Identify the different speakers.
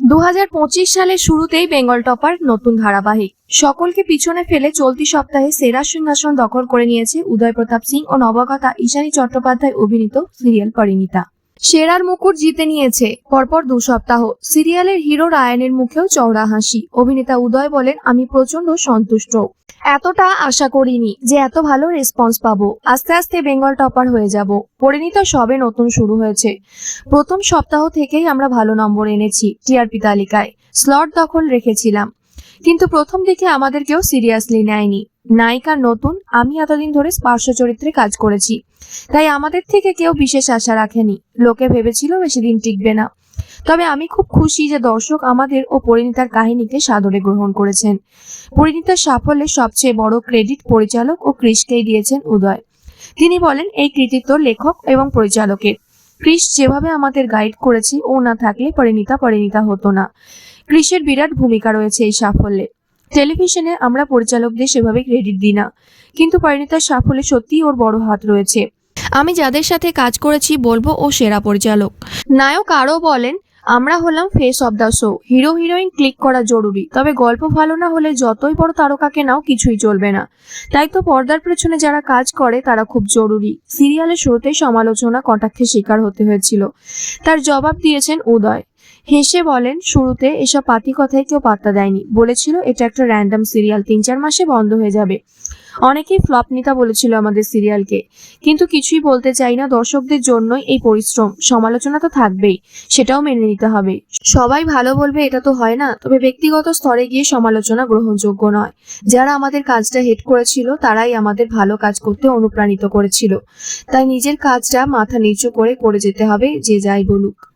Speaker 1: দু হাজার পঁচিশ সালের শুরুতেই বেঙ্গল টপার নতুন ধারাবাহিক। সকলকে পিছনে ফেলে চলতি সপ্তাহে সেরা সিংহাসন দখল করে নিয়েছে উদয় প্রতাপ সিং ও নবগতা ঈশানী চট্টোপাধ্যায় অভিনীত সিরিয়াল পরিণীতা। সেরার মুকুট জিতে নিয়েছে। পরপর দু সপ্তাহ সিরিয়ালের হিরো রায়ানের মুখেও চওড়া হাসি। অভিনেতা উদয় বলেন, আমি প্রচণ্ড সন্তুষ্ট। এতটা আশা করিনি যে এত ভালো রেসপন্স পাবো। আস্তে আস্তে বেঙ্গল টপার হয়ে যাব। পরিণীতা সবে নতুন শুরু হয়েছে। প্রথম সপ্তাহ থেকেই আমরা ভালো নম্বর এনেছি টিআরপি তালিকায়। স্লট দখল রেখেছিলাম। কিন্তু প্রথম দিকে আমাদের কেউ সিরিয়াসলি নেয়নি। নায়িকা নতুন, আমি এতদিন ধরে পার্শ্ব চরিত্রে কাজ করেছি। তাই আমাদের থেকে কেউ বিশেষ আশা রাখেনি। লোকে ভেবেছিল বেশি দিন টিকবে না। তবে আমি খুব খুশি যে দর্শক আমাদের ও পরিণীতার কাহিনীকে সাদরে গ্রহণ করেছেন। পরিণীতার সাফল্যে সবচেয়ে বড় ক্রেডিট পরিচালক ও ক্রিসকেই দিয়েছেন উদয়। তিনি বলেন, এই কৃতিত্ব লেখক এবং পরিচালকের। ক্রিস যেভাবে আমাদের গাইড করেছে, ও না থাকলে পরিণীতা পরিণীতা হতো না। ক্রিসের বিরাট ভূমিকা রয়েছে এই সাফল্যে। টেলিভিশনে আমরা পরিচালকদের সেভাবে ক্রেডিট দিই না, কিন্তু পরিণীতার সাফল্যে সত্যিই ওর বড় হাত রয়েছে। আমি যাদের সাথে কাজ করেছি বলব ও সেরা পরিচালক। নায়ক আরও বলেন আমরা হলাম face of the show hero heroine click করা জরুরি। তবে গল্প ভালো না হলে যতই বড় তারকাকে নাও, কিছুই চলবে না। তাই তো পর্দার পেছনে যারা কাজ করে, তারা খুব জরুরি। সিরিয়ালের শুরুতেই সমালোচনা কটাক্ষের শিকার হতে হয়েছিল। তার জবাব দিয়েছেন উদয়। হেসে বলেন, শুরুতে এসব পাতি কথায় কেউ পাত্তা দেয়নি। বলেছিল, এটা একটা র্যান্ডাম সিরিয়াল তিন চার মাসে বন্ধ হয়ে যাবে। অনেকেই ফ্লপ নিতা বলেছিল আমাদের সিরিয়ালকে। কিন্তু কিছুই বলতে চাই না দর্শকদের জন্যই এই পরিশ্রম। সমালোচনা তো থাকবেই, সেটাও মেনে নিতে হবে। সবাই ভালো বলবে, এটা তো হয় না। তবে ব্যক্তিগত স্তরে গিয়ে সমালোচনা গ্রহণযোগ্য নয়। যারা আমাদের কাজটা হেড করেছিল, তারাই আমাদের ভালো কাজ করতে অনুপ্রাণিত করেছিল। তাই নিজের কাজটা মাথা নিচু করে করে যেতে হবে, যে যাই বলুক।